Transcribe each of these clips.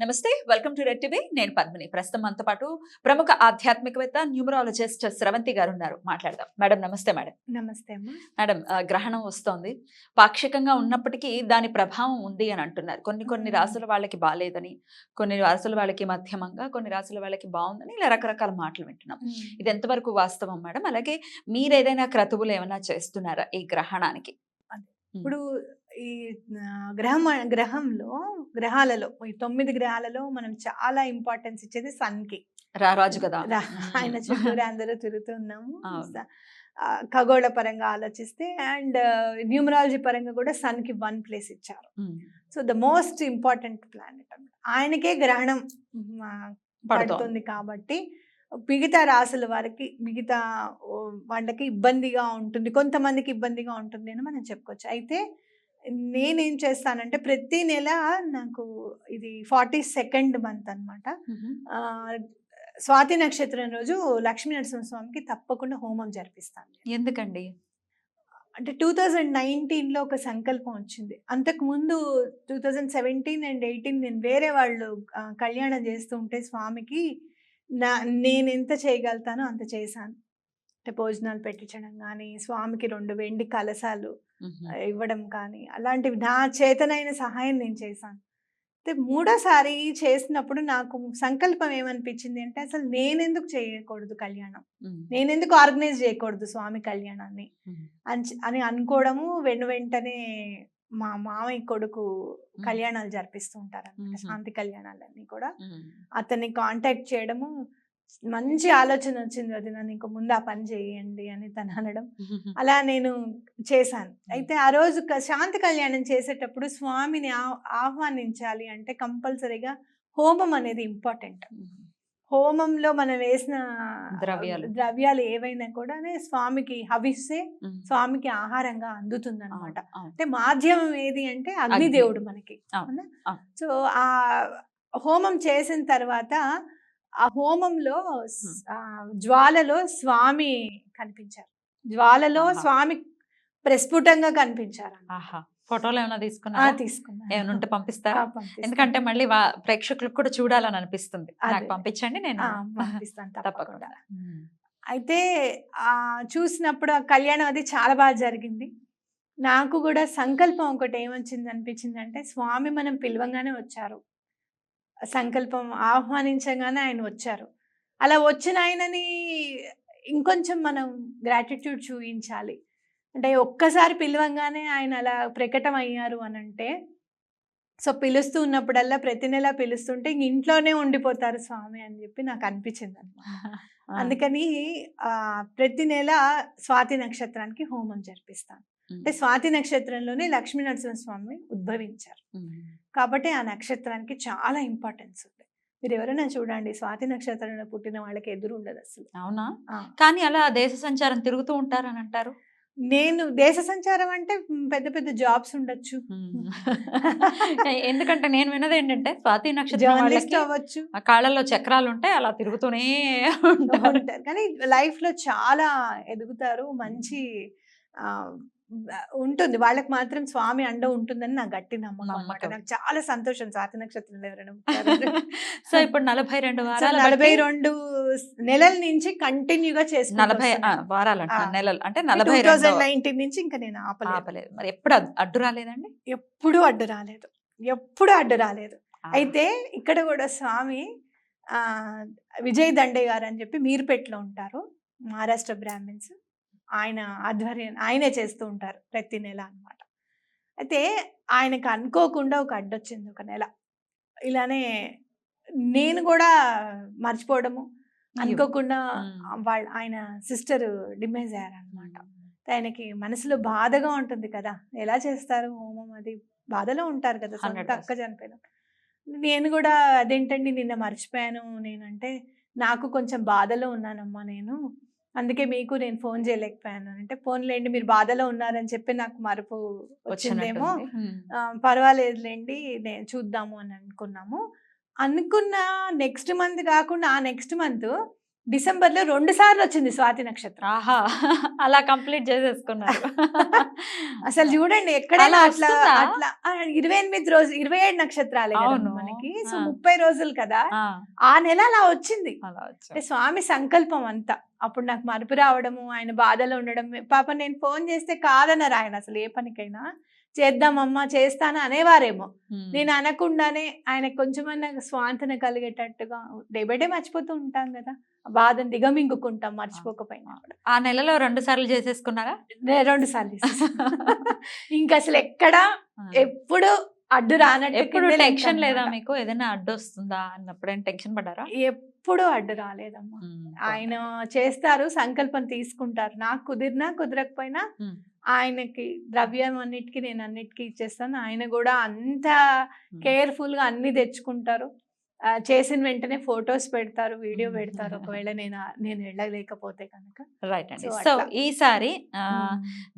నమస్తే welcome to red TV. నేను పద్మిని. ప్రస్తుతం మనతో పాటు ప్రముఖ ఆధ్యాత్మికవేత్త న్యూమరాలజిస్ట్ స్రవంతి గారు ఉన్నారు మాట్లాడదాం. మేడం నమస్తే మేడం. నమస్తే మేడం గ్రహణం వస్తోంది. పాక్షికంగా ఉన్నప్పటికీ దాని ప్రభావం ఉంది అని అంటున్నారు. కొన్ని కొన్ని. రాసుల వాళ్ళకి బాగాలేదని కొన్ని రాసుల వాళ్ళకి మధ్యమంగా కొన్ని రాసుల వాళ్ళకి బాగుందని ఇలా రకరకాల మాటలు వింటున్నాం. ఇది ఎంతవరకు వాస్తవం మేడం? అలాగే మీరు ఏదైనా క్రతువులు ఏమైనా చేస్తున్నారా ఈ గ్రహణానికి? ఇప్పుడు ఈ గ్రహం గ్రహంలో గ్రహాలలో ఈ తొమ్మిది గ్రహాలలో మనం చాలా ఇంపార్టెన్స్ ఇచ్చేది సన్కి రారాజు కదా. ఆయన చుట్టూరు అందరూ తిరుగుతున్నాము. ఖగోళ పరంగా ఆలోచిస్తే అండ్ న్యూమరాలజీ పరంగా కూడా సన్కి వన్ ప్లేస్ ఇచ్చారు. So the most important planet ఆయనకే గ్రహణం పడుతోంది. కాబట్టి మిగతా రాసుల వారికి మిగతా వాళ్ళకి ఇబ్బందిగా ఉంటుంది. కొంతమందికి ఇబ్బందిగా ఉంటుంది అని మనం చెప్పుకోవచ్చు. అయితే నేనేం చేస్తానంటే ప్రతి నెల నాకు ఇది ఫార్టీ సెకండ్ మంత్ అనమాట. స్వాతి నక్షత్రం రోజు లక్ష్మీ నరసింహస్వామికి తప్పకుండా హోమం జరిపిస్తాను. ఎందుకండి అంటే టూ థౌజండ్ నైన్టీన్లో ఒక సంకల్పం వచ్చింది అంతకుముందు two thousand seventeen and eighteen నేను వేరే వాళ్ళు కళ్యాణం చేస్తూ ఉంటే స్వామికి నా నేను ఎంత చేయగలుగుతానో అంత చేశాను అంటే భోజనాలు పెట్టించడం కానీ స్వామికి రెండు వెండి కలశాలు ఇవ్వడం కానీ అలాంటివి నా చేతనైన సహాయం నేను చేశాను అయితే మూడోసారి చేసినప్పుడు నాకు సంకల్పం ఏమనిపించింది అంటే అసలు నేనెందుకు చేయకూడదు కళ్యాణం. నేనెందుకు ఆర్గనైజ్ చేయకూడదు స్వామి కళ్యాణాన్ని. అని అనుకోవడము వెను వెంటనే మా మామయ్య కొడుకు కళ్యాణాలు జరిపిస్తూ ఉంటారు. శాంతి కళ్యాణాలన్నీ కూడా. అతన్ని కాంటాక్ట్ చేయడము మంచి ఆలోచన వచ్చింది అది నన్ను ఇంక ముందు ఆ పని చేయండి అని తను అనడం అలా నేను చేశాను అయితే ఆ రోజు శాంతి కళ్యాణం చేసేటప్పుడు స్వామిని ఆహ్వానించాలి అంటే కంపల్సరీగా హోమం అనేది ఇంపార్టెంట్ హోమంలో మనం వేసిన ద్రవ్యాలు. ద్రవ్యాలు ఏవైనా కూడా స్వామికి హవిస్తే. స్వామికి ఆహారంగా అందుతుంది అనమాట. అంటే మాధ్యమం ఏది అంటే అగ్ని. అగ్నిదేవుడు మనకి. సో ఆ హోమం చేసిన తర్వాత ఆ హోమంలో జ్వాలలో స్వామి కనిపించారు. జ్వాలలో. స్వామి ప్రస్ఫుటంగా కనిపించారు ఫోటోలు ఏమైనా ఆ, తీసుకున్నారా తీసుకున్నాను. ఏమైనా ఉంటే పంపిస్తారా. ఎందుకంటే మళ్ళీ ప్రేక్షకులకు కూడా చూడాలని అనిపిస్తుంది. నాకు పంపించండి నేను తప్పకుండా. అయితే ఆ! చూసినప్పుడు ఆ కళ్యాణం అది చాలా బాగా జరిగింది. నాకు కూడా సంకల్పం ఒకటి ఏమొచ్చింది అనిపించింది అంటే స్వామి మనం పిలవంగానే వచ్చారు. సంకల్పం ఆహ్వానించగానే ఆయన వచ్చారు. అలా వచ్చిన ఆయనని ఇంకొంచెం మనం గ్రాటిట్యూడ్ చూపించాలి అంటే ఒక్కసారి పిలవంగానే ఆయన అలా ప్రకటన అయ్యారు అని అంటే సో పిలుస్తూ ఉన్నప్పుడల్లా ప్రతి నెల పిలుస్తుంటే ఇంక ఇంట్లోనే ఉండిపోతారు స్వామి అని చెప్పి నాకు అనిపించింది అనమాట అందుకని ఆ, ప్రతి నెల స్వాతి నక్షత్రానికి హోమం జరిపిస్తాను. అంటే స్వాతి నక్షత్రంలోనే లక్ష్మీ నరసింహస్వామి ఉద్భవించారు. కాబట్టి ఆ నక్షత్రానికి చాలా ఇంపార్టెన్స్ ఉంది. మీరు ఎవరైనా చూడండి స్వాతి నక్షత్రంలో పుట్టిన వాళ్ళకి ఎదురు ఉండదు అసలు. అవునా. కానీ అలా దేశ సంచారం తిరుగుతూ ఉంటారని అంటారు? నేను దేశ సంచారం అంటే పెద్ద పెద్ద జాబ్స్ ఉండొచ్చు. ఎందుకంటే నేను విన్నది ఏంటంటే స్వాతి నక్షత్రం అవ్వచ్చు. ఆ కాళ్ళల్లో చక్రాలు ఉంటాయి అలా తిరుగుతూనే ఉంటారు. ఉంటారు. కానీ లైఫ్లో చాలా ఎదుగుతారు. మంచి ఆ, ఉంటుంది. వాళ్ళకి మాత్రం స్వామి అండ ఉంటుందని నా గట్టి నమ్మకం. నాకు చాలా సంతోషం. స్వాతి నక్షత్రంలో ఎవరైనా. సో ఇప్పుడు నలభై రెండు వారాలు నలభై రెండు నెలల నుంచి కంటిన్యూగా నలభై ఆ, చేసుకుంటూ వారాలు. నెలలు. అంటే నలభై నైన్టీన్ నుంచి ఇంకా నేను ఆపలేదు. ఆపలేదు. మరి ఎప్పుడు అడ్డు రాలేదండి? ఎప్పుడూ అడ్డు రాలేదు. ఎప్పుడూ అడ్డు రాలేదు. అయితే ఇక్కడ కూడా స్వామి ఆ, విజయ్ దండే గారు అని చెప్పి మీర్పేటలో ఉంటారు మహారాష్ట్ర బ్రాహ్మిన్స్. ఆయన ఆధ్వర్యం ఆయనే చేస్తూ ఉంటారు ప్రతి నెల అన్నమాట. అయితే ఆయనకు అనుకోకుండా ఒక అడ్డొచ్చింది ఒక నెల. ఇలానే నేను కూడా మర్చిపోవడము. అనుకోకుండా. వాళ్ళ ఆయన సిస్టర్ డిమైజ్ అయ్యారనమాట ఆయనకి మనసులో బాధగా ఉంటుంది కదా! ఎలా చేస్తారు హోమం అది బాధలో ఉంటారు కదా! సొంత 100%. అక్క చనిపోయిన నేను కూడా అదేంటండి నిన్న మర్చిపోయాను నేనంటే నాకు కొంచెం బాధలో ఉన్నానమ్మా నేను. అందుకే మీకు నేను ఫోన్ చేయలేకపోయాను. అంటే ఫోన్లేండి మీరు బాధలో ఉన్నారని చెప్పి నాకు మరుపు వచ్చిందేమో. పర్వాలేదులేండి నేను చూద్దాము అని అనుకున్నాము. అనుకున్న నెక్స్ట్ మంత్ కాకుండా ఆ నెక్స్ట్ మంత్ డిసెంబర్లో రెండు సార్లు వచ్చింది స్వాతి నక్షత్రం. ఆహా అలా కంప్లీట్ చేసేసుకున్నారు. అసలు చూడండి ఎక్కడైనా అట్లా? అట్లా ఇరవై ఎనిమిది రోజు ఇరవై ఏడు నక్షత్రాలే. మనకి. సో. ముప్పై రోజులు కదా. ఆ, నెల అలా వచ్చింది. అంటే స్వామి సంకల్పం అంతా. అప్పుడు నాకు మరుపు రావడము ఆయన బాధలో ఉండడం పాప నేను ఫోన్ చేస్తే కాదన్నారు ఆయన అసలు ఏ పనికైనా. చేద్దామమ్మా చేస్తాను అనేవారేమో. నేను అనకుండానే ఆయనకు కొంచెమన్నా స్వాంతన కలిగేటట్టుగా డే బై డే మర్చిపోతూ ఉంటాం కదా. బాధను దిగమింగుకుంటాం మర్చిపోకపోయినా. ఆ నెలలో రెండు సార్లు చేసేసుకున్నారా? రెండు సార్లు ఇంకా అసలు ఎక్కడ ఎప్పుడు అడ్డు రానట్టు ఎప్పుడు టెన్షన్ లేదా. మీకు? ఏదైనా అడ్డు వస్తుందా అన్నప్పుడు టెన్షన్ పడ్డారా? ఎప్పుడు అడ్డు రాలేదమ్మా. ఆయన చేస్తారు సంకల్పం తీసుకుంటారు. నాకు కుదిరినా కుదరకపోయినా. ఆయనకి ద్రవ్యం అన్నిటికీ నేను అన్నిటికీ ఇచ్చేస్తాను. ఆయన కూడా అంత కేర్ఫుల్గా అన్ని తెచ్చుకుంటారు. చేసిన వెంటనే ఫొటోస్ పెడతారు వీడియో పెడతారు. ఒకవేళ నేను నేను వెళ్ళలేకపోతే కనుక. రైట్ అండి. సో. ఈసారి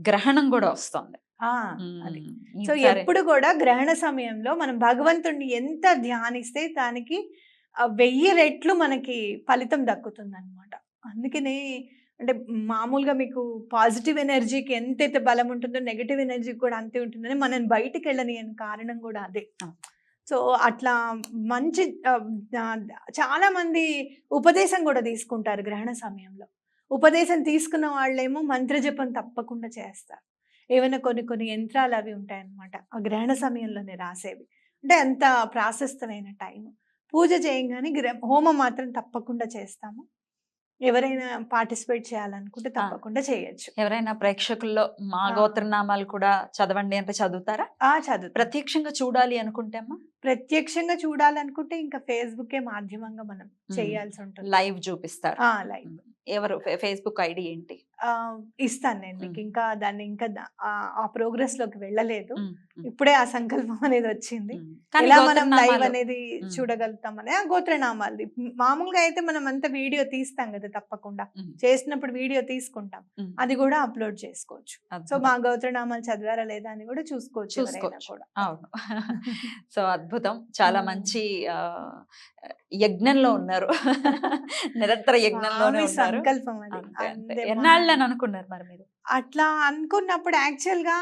గ్రహణం కూడా వస్తుంది. ఆ, ఉమ్, అది సో ఎప్పుడు కూడా గ్రహణ సమయంలో మనం భగవంతుడిని ఎంత ధ్యానిస్తే దానికి వెయ్యి రెట్లు మనకి ఫలితం దక్కుతుంది అనమాట అందుకనే అంటే మామూలుగా మీకు పాజిటివ్ ఎనర్జీకి ఎంతైతే బలం ఉంటుందో నెగిటివ్ ఎనర్జీకి కూడా అంతే ఉంటుందని మనం బయటికి వెళ్ళని కారణం కూడా అదే. సో అట్లా మంచి చాలా మంది ఉపదేశం కూడా తీసుకుంటారు గ్రహణ సమయంలో. ఉపదేశం తీసుకున్న వాళ్ళేమో మంత్రజపం తప్పకుండా చేస్తారు. ఏమైనా కొన్ని కొన్ని యంత్రాలు అవి ఉంటాయన్నమాట. ఆ గ్రహణ సమయంలోనే రాసేవి. అంటే అంత ప్రాశస్తమైన టైం పూజ చేయంగానే గ్ర హోమం మాత్రం తప్పకుండా చేస్తాము. ఎవరైనా పార్టిసిపేట్ చేయాలనుకుంటే తప్పకుండా చేయొచ్చు. ఎవరైనా ప్రేక్షకుల్లో మా. గోత్రనామాలు కూడా చదవండి అంటే చదువుతారా? ఆ చదువు ప్రత్యక్షంగా చూడాలి అనుకుంటే అమ్మా? ప్రత్యక్షంగా చూడాలనుకుంటే ఇంకా ఫేస్బుకే మాధ్యమంగా మనం. చేయాల్సి ఉంటుంది. లైవ్ చూపిస్తారు. ఆ లైవ్. ఎవరు? ఫేస్బుక్ ఐడి ఏంటి? ఆ, ఇస్తాను నేను మీకు. ఇంకా దాన్ని ఇంకా ఆ- ప్రోగ్రెస్లోకి వెళ్ళలేదు. ఇప్పుడే ఆ సంకల్పం అనేది వచ్చింది. ఎలా మనం లైవ్ గోత్రనామాలు- అనేది. చూడగలుగుతాం అనే ఆ గోత్రనామాలది. మామూలుగా అయితే మనం అంతా వీడియో తీస్తాం కదా తప్పకుండా. చేసినప్పుడు వీడియో తీసుకుంటాం. అది కూడా అప్లోడ్ చేసుకోవచ్చు. సో. మా గోత్రనామాలు చదివారా లేదా అని కూడా చూసుకోవచ్చు చూసుకోవచ్చు. కూడా. అవును. సో అద్భుతం. చాలా. మంచి యజ్ఞంలో ఉన్నారు. నిరంతర యజ్ఞంలోనే ఉన్నారు. సంకల్పం అది. అంతే, అంతే. అంతే ఎన్నాళ్ళు అని అనుకున్నారు మరి మీరు? అట్లా అనుకున్నప్పుడు యాక్చువల్గా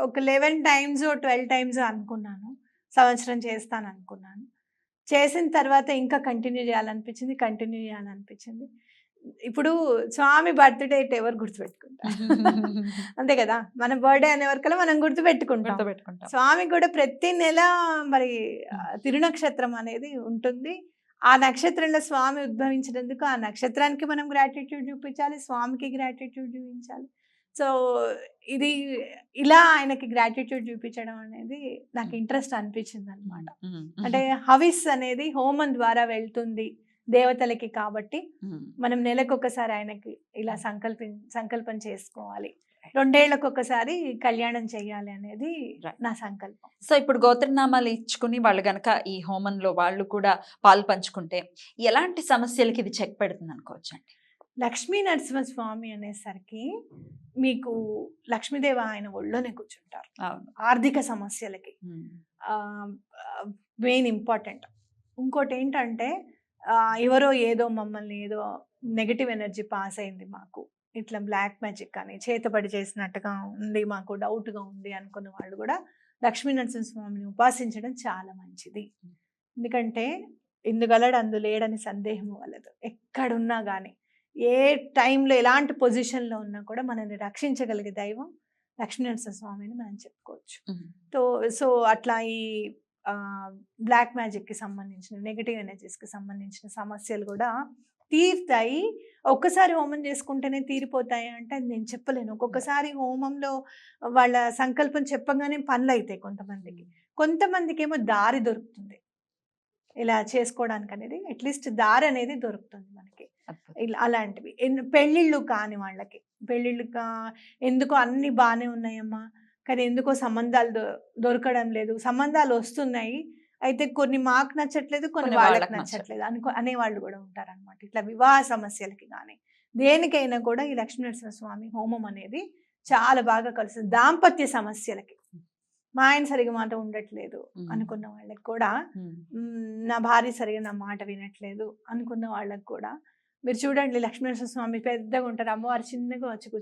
ఒక లెవెన్ టైమ్స్ ట్వెల్వ్ టైమ్స్ అనుకున్నాను. సంవత్సరం చేస్తాను అనుకున్నాను చేసిన తర్వాత ఇంకా కంటిన్యూ చేయాలనిపించింది కంటిన్యూ చేయాలనిపించింది. ఇప్పుడు స్వామి బర్త్డే డేట్ ఎవరు గుర్తుపెట్టుకుంటారు? అంతే కదా? మన బర్త్డే అనే వరకల్లా మనం గుర్తుపెట్టుకుంటాం. గుర్తుపెట్టుకుంటాం. స్వామి కూడా ప్రతి నెల మరి తిరునక్షత్రం అనేది ఉంటుంది. ఆ నక్షత్రంలో స్వామి ఉద్భవించినందుకు ఆ నక్షత్రానికి మనం గ్రాటిట్యూడ్ చూపించాలి స్వామికి గ్రాటిట్యూడ్ చూపించాలి. సో ఇది ఇలా ఆయనకి గ్రాటిట్యూడ్ చూపించడం అనేది నాకు ఇంట్రెస్ట్ అనిపించింది అనమాట. అంటే హవిస్ అనేది హోమం ద్వారా వెళ్తుంది దేవతలకి కాబట్టి. మనం నెలకు ఒకసారి ఆయనకి ఇలా సంకల్పి సంకల్పం చేసుకోవాలి. రెండేళ్ళకు ఒకసారి కళ్యాణం చేయాలి అనేది. నా సంకల్పం. సో ఇప్పుడు గోత్రనామాలు ఇచ్చుకుని వాళ్ళు గనక ఈ హోమంలో వాళ్ళు కూడా పాలు పంచుకుంటే ఎలాంటి సమస్యలకి ఇది చెక్ పెడుతుంది అనుకోవచ్చు అండి లక్ష్మీ నరసింహస్వామి అనేసరికి మీకు లక్ష్మీదేవి ఆయన ఒళ్ళోనే కూర్చుంటారు. ఆర్థిక సమస్యలకి. Main important. ఇంకోటి ఏంటంటే ఎవరో ఏదో మమ్మల్ని ఏదో నెగిటివ్ ఎనర్జీ పాస్ అయింది మాకు. ఇట్లా బ్లాక్ మ్యాజిక్ అని చేతబడి చేసినట్టుగా ఉంది మాకు డౌట్గా ఉంది అనుకున్న వాళ్ళు కూడా లక్ష్మీ నరసింహస్వామిని ఉపాసించడం చాలా మంచిది. ఎందుకంటే ఇందుగలడు అందు లేడని సందేహం వలదు. ఎక్కడున్నా కానీ ఏ టైంలో ఎలాంటి పొజిషన్లో ఉన్నా కూడా మనల్ని రక్షించగలిగే దైవం లక్ష్మీ నరసింహస్వామి అని మనం చెప్పుకోవచ్చు. సో సో అట్లా ఈ బ్లాక్ మ్యాజిక్కి సంబంధించిన నెగిటివ్ ఎనర్జీస్కి సంబంధించిన సమస్యలు కూడా తీరుతాయి. ఒక్కసారి హోమం చేసుకుంటేనే తీరిపోతాయి అంటే అది నేను చెప్పలేను. ఒక్కొక్కసారి హోమంలో వాళ్ళ సంకల్పం చెప్పగానే పనులు అవుతాయి కొంతమందికి. కొంతమందికి ఏమో దారి దొరుకుతుంది. ఇలా చేసుకోవడానికి అనేది అట్లీస్ట్ దారి అనేది దొరుకుతుంది మనకి. అలాంటివి. పెళ్ళిళ్ళు కాని వాళ్ళకి. పెళ్ళిళ్ళు కా ఎందుకో అన్ని బాగానే ఉన్నాయమ్మా. కానీ ఎందుకో సంబంధాలు దొరకడం లేదు. సంబంధాలు వస్తున్నాయి. అయితే కొన్ని మాకు నచ్చట్లేదు కొన్ని వాళ్ళకి నచ్చట్లేదు అనుకో అనేవాళ్ళు కూడా ఉంటారన్నమాట. ఇట్లా వివాహ సమస్యలకి కానీ దేనికైనా కూడా ఈ లక్ష్మీ నరసింహస్వామి హోమం అనేది చాలా బాగా కలుస్తుంది దాంపత్య సమస్యలకి. మా ఆయన సరిగా మాట ఉండట్లేదు. అనుకున్న వాళ్ళకి కూడా నా భార్య సరిగా నా మాట వినట్లేదు అనుకున్న వాళ్ళకి కూడా మీరు చూడండి లక్ష్మీనరసింహ స్వామి పెద్దగా ఉంటారు అమ్మవారు చిన్నగా వచ్చి కూర్చుంటారు